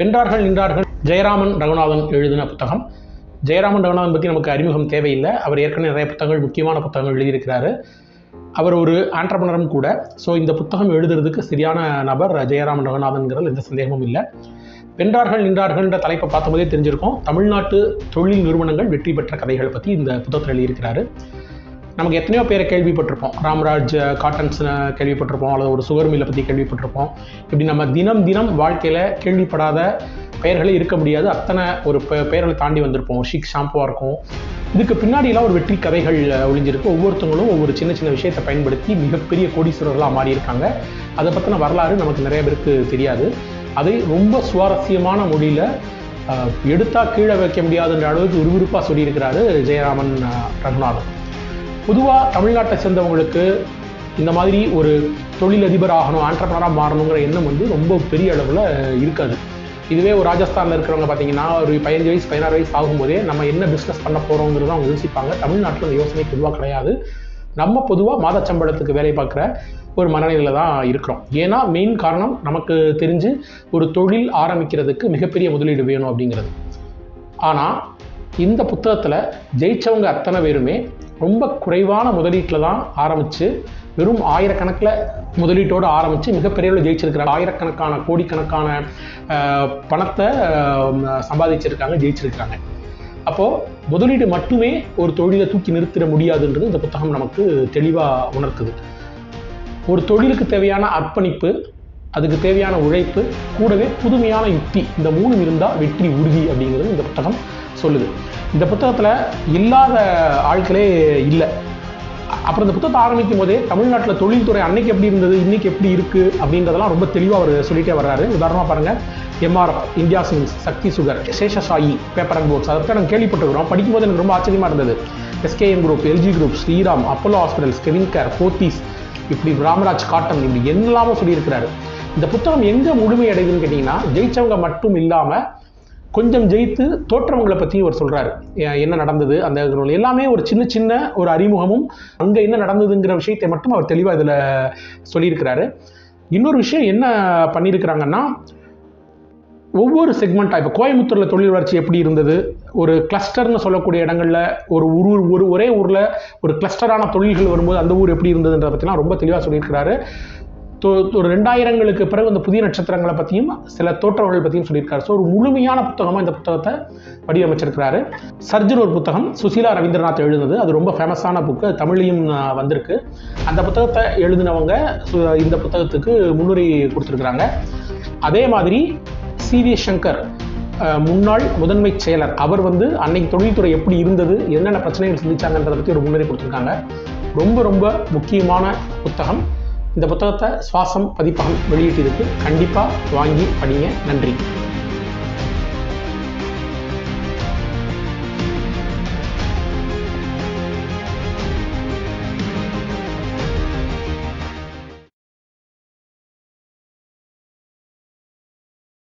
வென்றார்கள் நின்றார்கள். ஜெயராமன் ரகுநாதன் எழுதின புத்தகம். ஜெயராமன் ரகுநாதன் பற்றி நமக்கு அறிமுகம் தேவையில்லை. அவர் ஏற்கனவே நிறைய புத்தகங்கள் முக்கியமான புத்தகங்கள் எழுதியிருக்கிறாரு. அவர் ஒரு ஆண்டர்பனரும் கூட. ஸோ இந்த புத்தகம் எழுதுறதுக்கு சரியான நபர் ஜெயராமன் ரகுநாதன்கிறது எந்த சந்தேகமும் இல்லை. வென்றார்கள் நின்றார்கள்ன்ற தலைப்பை பார்த்தபோதே தெரிஞ்சிருக்கோம். தமிழ்நாட்டு தொழில் நிறுவனங்கள் வெற்றி பெற்ற கதைகளை பற்றி இந்த புத்தகத்தில் எழுதியிருக்கிறாரு. நமக்கு எத்தனையோ பேரை கேள்விப்பட்டிருப்போம். ராம்ராஜ் காட்டன்ஸ் கேள்விப்பட்டிருப்போம். அல்லது ஒரு சுகர் மில்லை பற்றி கேள்விப்பட்டிருப்போம். இப்படி நம்ம தினம் தினம் வாழ்க்கையில் கேள்விப்படாத பெயர்களே இருக்க முடியாது. அத்தனை ஒரு பெ- பெயர்களை தாண்டி வந்திருப்போம். ஒரு ஷிக் ஷாம்புவாக இருக்கும். இதுக்கு பின்னாடிலாம் ஒரு வெற்றி கதைகள் ஒளிஞ்சிருக்கு. ஒவ்வொருத்தவங்களும் ஒவ்வொரு சின்ன சின்ன விஷயத்தை பயன்படுத்தி மிகப்பெரிய கோடீஸ்வரர்களாக மாறியிருக்காங்க. அதை பற்றின வரலாறு நமக்கு நிறைய பேருக்கு தெரியாது. அதை ரொம்ப சுவாரஸ்யமான மொழியில் எடுத்தால் கீழே வைக்க முடியாதுன்ற அளவுக்கு விறுவிறுப்பாக சொல்லியிருக்கிறாரு ஜெயராமன் ரகுநாதன். பொதுவாக தமிழ்நாட்டை சேர்ந்தவங்களுக்கு இந்த மாதிரி ஒரு தொழிலதிபர் ஆகணும் ஆண்டர்பனராக மாறணுங்கிற எண்ணம் வந்து ரொம்ப பெரிய அளவில் இருக்காது. இதுவே ஒரு ராஜஸ்தானில் இருக்கிறவங்க பார்த்தீங்கன்னா ஒரு பதினஞ்சு வயசு பதினாறு வயசு ஆகும்போதே நம்ம என்ன பிஸ்னஸ் பண்ண போகிறோங்கிறத அவங்க யோசிப்பாங்க. தமிழ்நாட்டில் அந்த யோசனை பொதுவாக கிடையாது. நம்ம பொதுவாக மாதச்சம்பளத்துக்கு வேலை பார்க்குற ஒரு மனநிலையில் தான் இருக்கிறோம். ஏன்னா மெயின் காரணம் நமக்கு தெரிஞ்சு ஒரு தொழில் ஆரம்பிக்கிறதுக்கு மிகப்பெரிய முதலீடு வேணும் அப்படிங்கிறது. ஆனால் இந்த புத்தகத்தில் ஜெயிச்சவங்க அத்தனை பேருமே ரொம்ப குறைவான முதலீட்டில் தான் ஆரம்பித்து வெறும் ஆயிரக்கணக்கில் முதலீட்டோடு ஆரம்பித்து மிகப்பெரிய அளவில் ஜெயிச்சிருக்கிறாங்க. ஆயிரக்கணக்கான கோடிக்கணக்கான பணத்தை சம்பாதிச்சிருக்காங்க ஜெயிச்சிருக்காங்க அப்போது முதலீடு மட்டுமே ஒரு தொழிலை தூக்கி நிறுத்திட முடியாதுன்றது இந்த புத்தகம் நமக்கு தெளிவாக உணர்த்துது. ஒரு தொழிலுக்கு தேவையான அர்ப்பணிப்பு அதுக்கு தேவையான உழைப்பு கூடவே புதுமையான யுக்தி. இந்த மூணு இருந்தால் வெற்றி உறுதி அப்படிங்கிறது இந்த புத்தகம் சொல்லுது. இந்த புத்தகத்தில் இல்லாத ஆட்களே இல்லை. அப்புறம் இந்த புத்தகத்தை ஆரம்பிக்கும் போதே தமிழ்நாட்டில் தொழில்துறை அன்னைக்கு எப்படி இருந்தது இன்னைக்கு எப்படி இருக்குது அப்படின்றதெல்லாம் ரொம்ப தெளிவாக அவர் சொல்லிட்டே வர்றாரு. உதாரணமாக பாருங்கள் MRF India Singh Sakthi sugar Seshasayee paper and boards அதை பற்றி நாங்கள் கேள்விப்பட்டிருக்கிறோம். படிக்கும்போது எனக்கு ரொம்ப ஆச்சரியமாக இருந்தது. SKM group LG group Shriram Apollo hospitals CavinKare Pothys இப்படி ராமராஜ் காட்டன் இப்படி என்னெல்லாமோ சொல்லியிருக்கிறாரு. இந்த புத்தகம் எங்கே முழுமை கேட்டிங்கன்னா ஜெயிச்சவங்க மட்டும் இல்லாமல் கொஞ்சம் ஜெயித்து தோற்றவங்களை பற்றி அவர் சொல்கிறாரு என்ன நடந்தது அந்த எல்லாமே ஒரு சின்ன சின்ன ஒரு அறிமுகமும் அங்கே என்ன நடந்ததுங்கிற விஷயத்தை மட்டும் அவர் தெளிவாக இதில் சொல்லியிருக்கிறாரு. இன்னொரு விஷயம் என்ன பண்ணியிருக்கிறாங்கன்னா ஒவ்வொரு செக்மெண்ட்டாக இப்போ கோயம்புத்தூரில் தொழில் வளர்ச்சி எப்படி இருந்தது? ஒரு கிளஸ்டர்னு சொல்லக்கூடிய இடங்களில் ஒரு ஊர் ஒரு ஒரே ஊரில் ஒரு கிளஸ்டரான தொழில்கள் வரும்போது அந்த ஊர் எப்படி இருந்ததுன்றத பற்றிலாம் ரொம்ப தெளிவாக சொல்லியிருக்கிறாரு. ஒரு ரெண்டாயிரங்களுக்கு பிறகு அந்த புதிய நட்சத்திரங்களை பற்றியும் சில தோற்றவர்கள் பற்றியும் சொல்லியிருக்காரு. ஸோ ஒரு முழுமையான புத்தகமாக இந்த புத்தகத்தை வடிவமைச்சிருக்கிறாரு. சர்ஜன் ஒரு புத்தகம் சுசீலா ரவீந்திரநாத் எழுதுனது. அது ரொம்ப ஃபேமஸான புக்கு தமிழ்லையும் வந்திருக்கு. அந்த புத்தகத்தை எழுதினவங்க சு- இந்த புத்தகத்துக்கு முன்னுரை கொடுத்துருக்குறாங்க. அதே மாதிரி சி. வி. சங்கர் முன்னாள் முதன்மை செயலர். அவர் வந்து அன்னைக்கு தொழில்துறை எப்படி இருந்தது என்னென்ன பிரச்சனைகள் சந்திச்சாங்கன்றதை பற்றி ஒரு முன்னுரை கொடுத்துருக்காங்க. ரொம்ப ரொம்ப முக்கியமான புத்தகம். இந்த புத்தகத்தை சுவாசம் பதிப்பகம் வெளியிட்டிருக்கு. கண்டிப்பாக வாங்கி படிங்க. நன்றி.